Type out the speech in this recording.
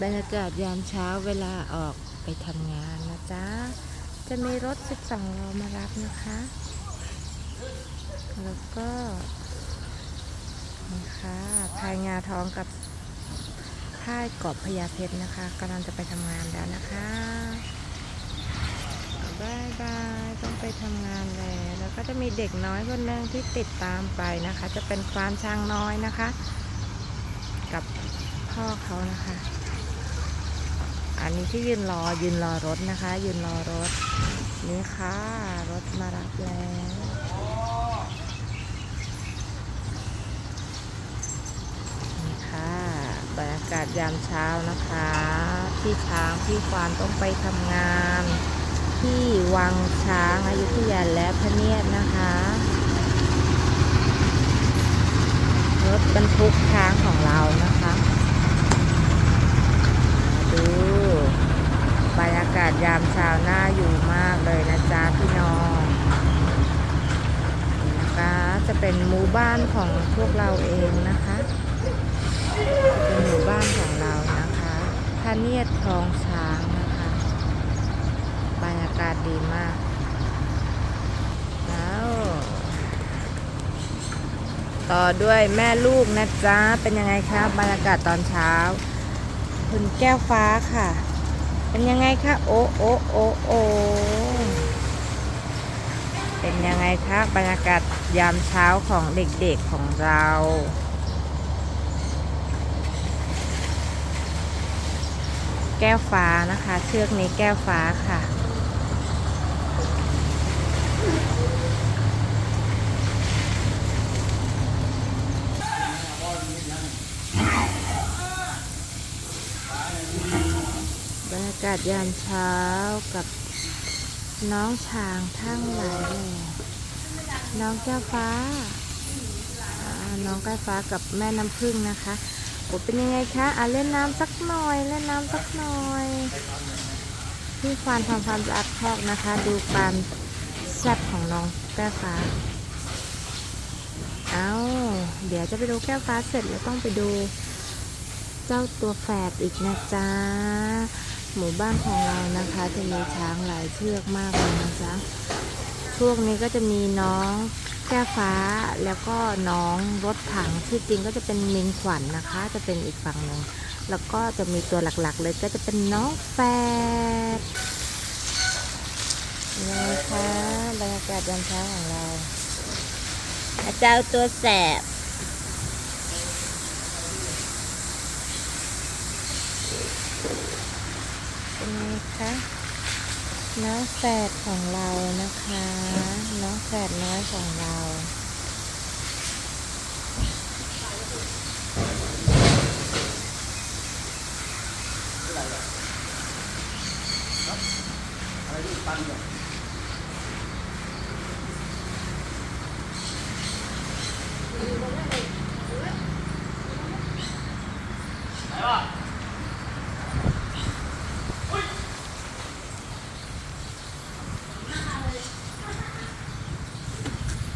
บรรยากาศยามเช้าเวลาออกไปทำงานนะจ๊ะ จะมีรถ 12ล้อมารับนะคะ แล้วก็นี่ค่ะพายงาทองกับค่ายกอบพญาเพชรนะคะกำลังจะไปทำงานแล้วนะคะบายบายต้องไปทำงานแล้ว แล้วก็จะมีเด็กน้อยคนหนึ่งที่ติดตามไปนะคะ จะเป็นควานช้างน้อยนะคะ กับพ่อเขานะคะ อันนี้ที่ยืนรอยืนรอรถนะคะ ยืนรอรถ นี่ค่ะ รถมารับแล้วนี่ค่ะบรรยากาศยามเช้านะคะ พี่ช้างพี่ควานต้องไปทำงาน ที่วังช้างอายุทยาและพระเนียดนะคะ รถบรรทุกช้างของเรานะคะมาดู บรรยากาศยามเช้าน่าอยู่มากเลยนะจ๊ะพี่น้องนี่นะคะจะ เป็นหมู่บ้านของพวกเราเองนะคะ เป็นหมู่บ้านของเรานะคะพระเนียดคลองช้างนะคะบรรยากาศดีมากแล้วต่อด้วยแม่ลูกนะจ๊ะ เป็นยังไงคะบรรยากาศตอนเช้า คุณแก้วฟ้าค่ะ เป็นยังไงคะโอ้โอ้โอ้โอ้เป็น ยังไงคะบรรยากาศยามเช้าของเด็กๆของเราแก้วฟ้านะคะ เชือกนี้แก้วฟ้าค่ะ บรรยากาศยามเช้ากับ น้องช้างทั้งหลายแหล่น้องแก้วฟ้า น้องแก้วฟ้ากับแม่น้ำพึ่งนะคะโอ้เป็นยังไงคะ อะเล่นน้ำสักหน่อย เล่นน้ำสักหน่อย พี่ควานทำความสะอาดคอกนะคะ ดูความแซ่บของน้องแก้วฟ้า เอาเดี๋ยวจะไปดูแก้วฟ้าเสร็จแล้วต้องไปดู เจ้าตัวแฝดอีกนะจ๊ะ หมู่บ้านของเรานะคะจะมีช้างหลายเชือกมากเลยนะจ๊ะช่วงนี้ก็จะมีน้องแก้ฟ้าแล้วก็น้องรถถังที่อจริงก็จะเป็นมิงขวัญนนะคะ จะเป็นอีกฝั่งหนึ่งแล้วก็จะมีตัวหลักๆ เลยก็จะเป็นน้องแฝดนี่ค่ะบรรยากาศยามเช้าของเราอาเจ้าตัวแสบ เป็นไงคะ น้องแฝดของเรานะคะ น้องแฝดน้อยของเราอะไรที่ตันเนี่ย